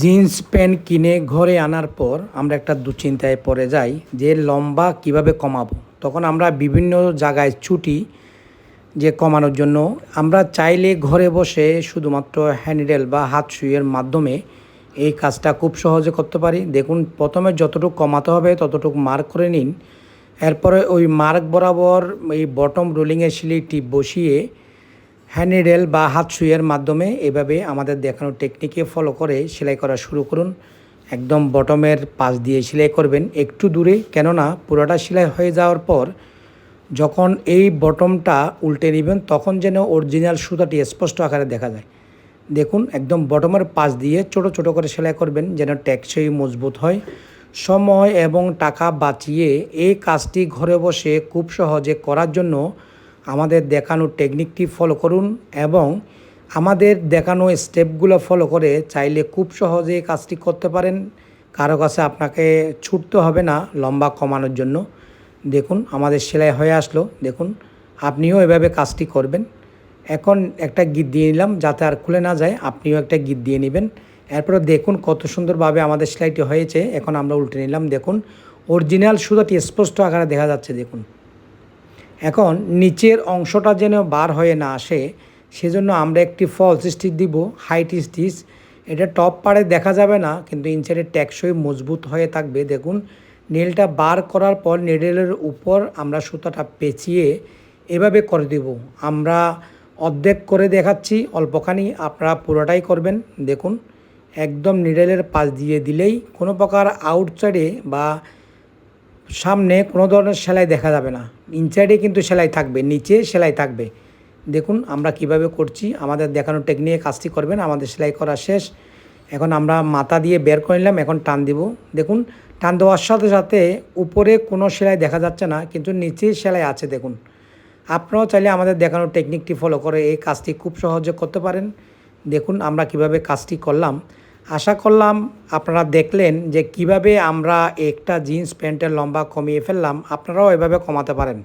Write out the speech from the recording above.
Jeans pant কিনে ঘরে আনার পর আমরা একটা দুশ্চিন্তায় পড়ে যাই যে লম্বা কীভাবে কমাবো। তখন আমরা বিভিন্ন জায়গায় ছুটি যে কমানোর জন্য আমরা চাইলে ঘরে বসে শুধুমাত্র হ্যান্ডেল বা হাত সুইয়ের মাধ্যমে এই কাজটা খুব সহজে করতে পারি। দেখুন, প্রথমে যতটুকু কমাতে হবে ততটুকু মার্ক করে নিন। এরপরে ওই মার্ক বরাবর এই বটম রোলিংয়ের সিলি টিপ বসিয়ে হ্যান্ডেল বা হাত সুইয়ের মাধ্যমে এভাবে আমাদের দেখানো টেকনিকে ফলো করে সেলাই করা শুরু করুন। একদম বটমের পাশ দিয়ে সেলাই করবেন একটু দূরে, কেননা পুরোটা সেলাই হয়ে যাওয়ার পর যখন এই বটমটা উল্টে নেবেন তখন যেন অরিজিনাল সুতাটি স্পষ্ট আকারে দেখা যায়। দেখুন, একদম বটমের পাশ দিয়ে ছোট ছোট করে সেলাই করবেন যেন টেকসই মজবুত হয়। সময় এবং টাকা বাঁচিয়ে এই কাজটি ঘরে বসে খুব সহজে করার জন্য আমাদের দেখানো টেকনিকটি ফলো করুন এবং আমাদের দেখানো স্টেপগুলো ফলো করে চাইলে খুব সহজে কাজটি করতে পারেন। কারও কাছে আপনাকে ছুটতে হবে না, লম্বা কমানোর জন্য। দেখুন, আমাদের সেলাই হয়ে আসলো। দেখুন, আপনিও এভাবে কাজটি করবেন। এখন একটা গিট দিয়ে নিলাম যাতে আর খুলে না যায়। আপনিও একটা গিট দিয়ে নেবেন। এরপরে দেখুন কত সুন্দরভাবে আমাদের সেলাইটি হয়েছে। এখন আমরা উল্টে নিলাম। দেখুন অরিজিনাল সুতাটি স্পষ্ট আকারে দেখা যাচ্ছে। দেখুন। এখন নিচের অংশটা যেন বার হয়ে না আসে, সেজন্য আমরা একটি ফলস স্টিচ দিব হাইট স্টিচ এটা টপ পাড়ে দেখা যাবে না, কিন্তু ইনসাইডে ট্যাক্সই মজবুত হয়ে থাকবে। দেখুন নেলটা বার করার পর নেডেলের উপর আমরা সুতাটা পেঁচিয়ে এভাবে করে দেব। আমরা অর্ধেক করে দেখাচ্ছি, অল্পখানি, আপনারা পুরোটাই করবেন। দেখুন, একদম নিডেলের পাশ দিয়ে দিলেই কোনো প্রকার আউটসাইডে বা সামনে কোনো ধরনের সেলাই দেখা যাবে না। ইনসাইডে কিন্তু সেলাই থাকবে, নিচে সেলাই থাকবে। দেখুন আমরা কীভাবে করছি, আমাদের দেখানো টেকনিকে কাজটি করবেন, আমাদের সেলাই করা শেষ। এখন আমরা মাথা দিয়ে বের করে নিলাম, এখন টান দিব। দেখুন, টান দেওয়ার সাথে সাথে উপরে কোনো সেলাই দেখা যাচ্ছে না, কিন্তু নিচে সেলাই আছে, দেখুন। আপনারাও চাইলে আমাদের দেখানো টেকনিকটি ফলো করে এই কাজটি খুব সহজে করতে পারেন। দেখুন আমরা কীভাবে কাজটি করলাম। আশা করলাম আপনারা দেখলেন যে কীভাবে আমরা একটা জিন্স প্যান্টের লম্বা কমিয়ে ফেললাম। আপনারাও এভাবে কমাতে পারেন।